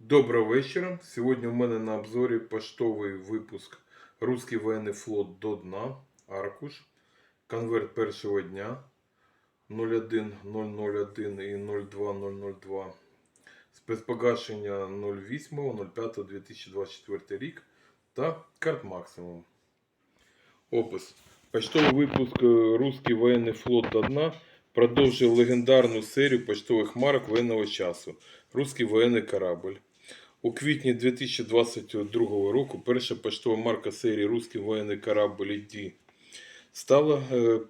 Доброго вечора. Сьогодні у мене на обзорі поштовий випуск Руський воєнний флот до дна, аркуш, конверт першого дня 01001 і 02002, спецпогашення 08.05.2024 рік та карт максимум. Опис. Почтовий випуск Руський воєнний флот до дна продовжує легендарну серію почтових марок воєнного часу. Руський воєнний корабль. У квітні 2022 року перша поштова марка серії Руський воєнний корабль «Іді» стала е,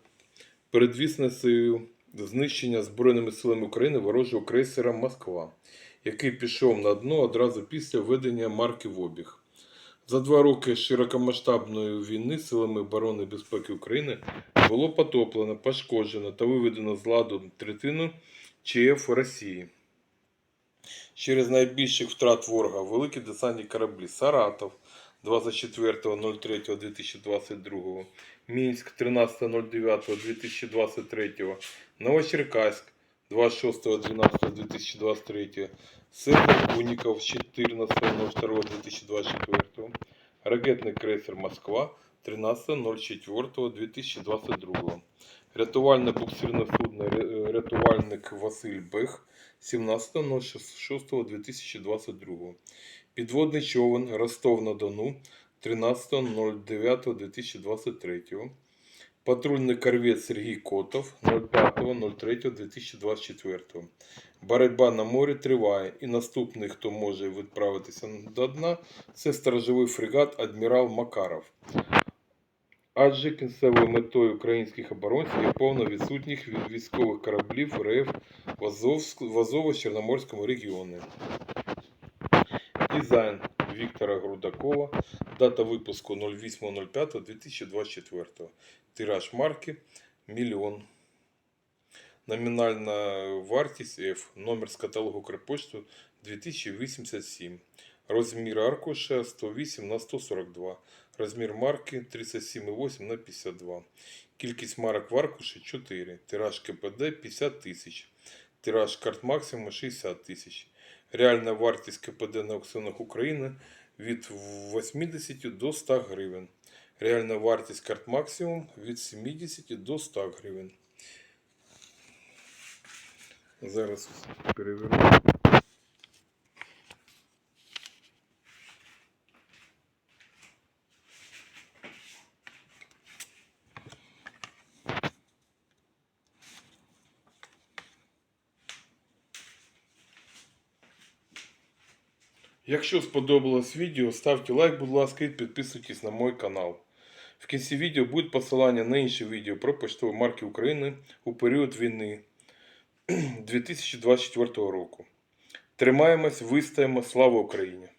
передвісницею знищення Збройними силами України ворожого крейсера Москва, який пішов на дно одразу після введення марки в обіг. За два роки широкомасштабної війни силами оборони безпеки України було потоплено, пошкоджено та виведено з ладу третину ЧФ Росії. Через найбільших втрат ворога великі десантні кораблі Саратов 24.03.2022, Мінськ 13.09.2023, Новочеркаськ 26.12.2023, Север Буніков 14.02.2024, ракетний крейсер Москва 13.04.2022, рятувальне буксирне судно «Ря- рятувальник Василь Бех 17.06.2022. Підводний човен Ростов-на-Дону 13.09.2023. Патрульний корвет Сергій Котов 05.03.2024. Боротьба на морі триває, і наступний, хто може відправитися до дна, це сторожовий фрегат Адмірал Макаров. Адже кінцевою метою українських оборонців є повна відсутність ві- військових кораблів РФ в Азово-Чорноморському регіоні. Дизайн Віктора Грудакова. Дата випуску 08.05.2024. Тираж марки мільйон. Номінальна вартість F. Номер з каталогу Укрпошту 2087. Розмір аркуша 108 на 142. Розмір марки 37,8 на 52. Кількість марок в аркуші 4. Тираж КПД 50 тисяч. Тираж карт максимум 60 тисяч. Реальна вартість КПД на аукціонах України від 80 до 100 гривень. Реальна вартість карт максимум від 70 до 100 гривень. Зараз переверну. Якщо сподобалось відео, ставте лайк, будь ласка, і підписуйтесь на мой канал. В кінці відео буде посилання на інші відео про поштові марки України у період війни 2024 року. Тримаємось, вистаємо, слава Україні!